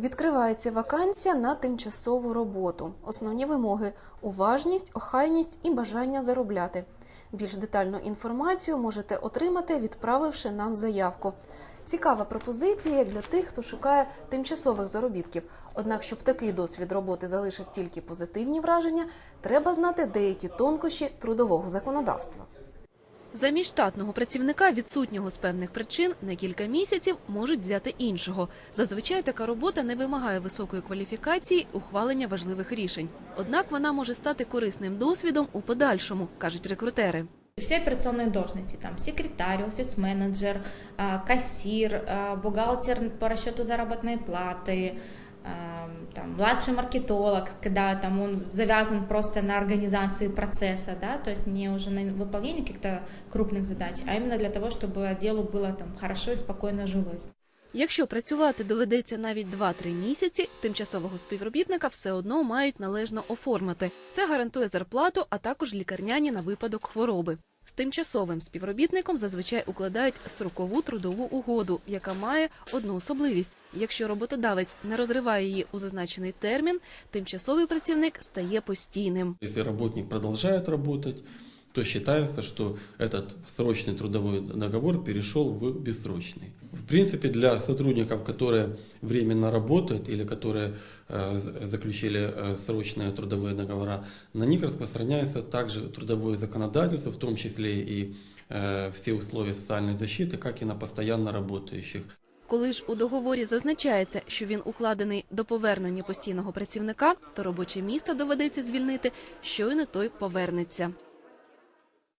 Відкривається вакансія на тимчасову роботу. Основні вимоги уважність, охайність і бажання заробляти. Більш детальну інформацію можете отримати, відправивши нам заявку. Цікава пропозиція для тих, хто шукає тимчасових заробітків. Однак, щоб такий досвід роботи залишив тільки позитивні враження, треба знати деякі тонкощі трудового законодавства. Замість штатного працівника, відсутнього з певних причин, на кілька місяців можуть взяти іншого. Зазвичай така робота не вимагає високої кваліфікації ухвалення важливих рішень. Однак вона може стати корисним досвідом у подальшому, кажуть рекрутери. Все операционные должности, там секретарь, офис-менеджер, а, кассир, бухгалтер по расчету заработной платы, а, там, младший маркетолог, когда там он завязан просто на организации процесса, да, то есть не уже на выполнение каких-то крупных задач, а именно для того, чтобы отделу было там хорошо и спокойно жилось. Якщо працювати доведеться навіть 2-3 місяці, тимчасового співробітника все одно мають належно оформити. Це гарантує зарплату, а також лікарняні на випадок хвороби. Тимчасовим співробітником зазвичай укладають строкову трудову угоду, яка має одну особливість: якщо роботодавець не розриває її у зазначений термін, тимчасовий працівник стає постійним. Якщо працівник продовжує работать, то считается, что этот срочный трудовой договор перешел в бессрочный. В принципе, для сотрудников, которые временно работают или которые э, з- заключили э, срочные трудовые договора, на них распространяется также трудовое законодательство, в том числе и э, все условия социальной защиты, как и на постоянно работающих. Коли ж у договорі зазначається, що він укладений до повернення постійного працівника, то робоче місце доведеться звільнити, щойно той повернеться.